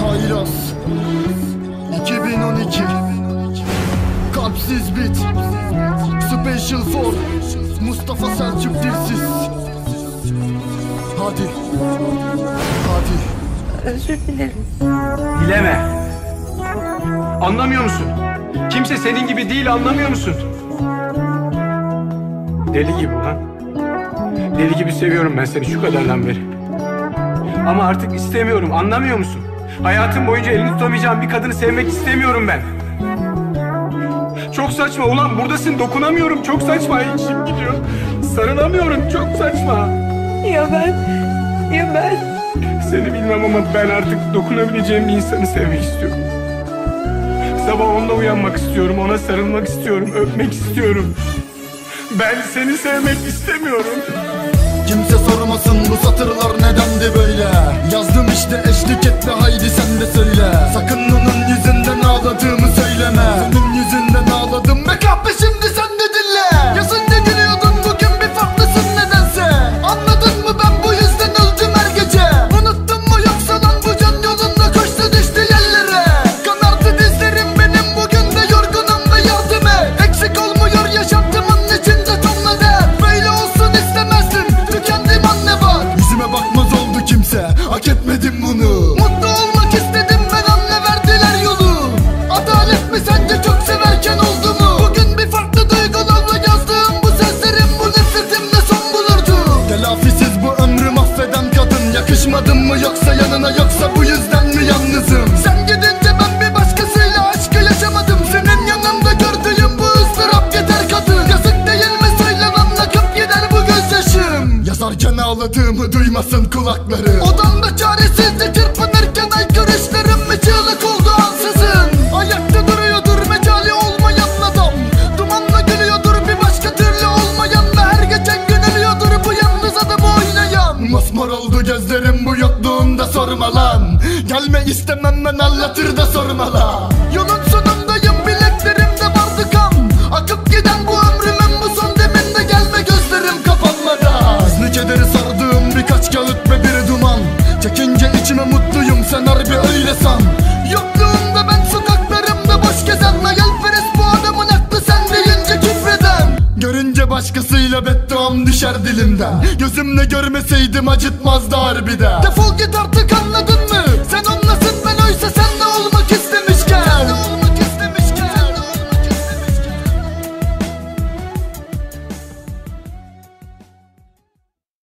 Hayras. 2012 Kalpsiz bit. Special for Mustafa Selçuk Dilsiz. Hadi. Hadi. Özür dilerim. Bileme. Anlamıyor musun? Kimse senin gibi değil anlamıyor musun? Deli gibi lan. Deli gibi seviyorum ben seni şu kadardan beri. Ama artık istemiyorum anlamıyor musun? Hayatım boyunca elini tutamayacağım bir kadını sevmek istemiyorum ben. Çok saçma ulan buradasın dokunamıyorum çok saçma içim gidiyor. Sarılamıyorum çok saçma. Ya ben, ya ben. Seni bilmem ama ben artık dokunabileceğim bir insanı sevmek istiyorum. Sabah onunla uyanmak istiyorum, ona sarılmak istiyorum, öpmek istiyorum. Ben seni sevmek istemiyorum. Kimse sormasın bu satırlar nedendi böyle Yazdım işte eşlik et ve haydi sen de söyle Sakın etmedim bunu. Mutlu olmak istedim ben anne verdiler yolu. Adalet mi sence çok severken oldu mu? Bugün bir farklı duygularla yazdığım bu sözlerim bu nefretimle son bulurdu. Telafisiz bu ömrü mahveden kadın Yakışmadın mı yoksa yanına yoksa bu yüzden mi yalnızım? Sen gidince ben bir başkasıyla aşkı yaşamadım. Senin yanımda gördüğüm bu ızdırap yeter kadın. Yazık değil mi söyle lan akıp gider bu gözyaşım. Yazarken ağladığımı duymasın kulakları Odamda gözlerim bu yokluğunda sorma lan Gelme istemem ben anlatır da sorma lan Yolun sonundayım bileklerimde vardı kan. Akıp giden bu ömrümün bu son deminde gelme gözlerim kapanmadan. Hızlı kederi sardığım birkaç kağıt ve bir duman. Çekince içime mutluyum bedduam düşer dilimden Gözümle görmeseydim acıtmazdı harbiden Defol git artık anladın mı?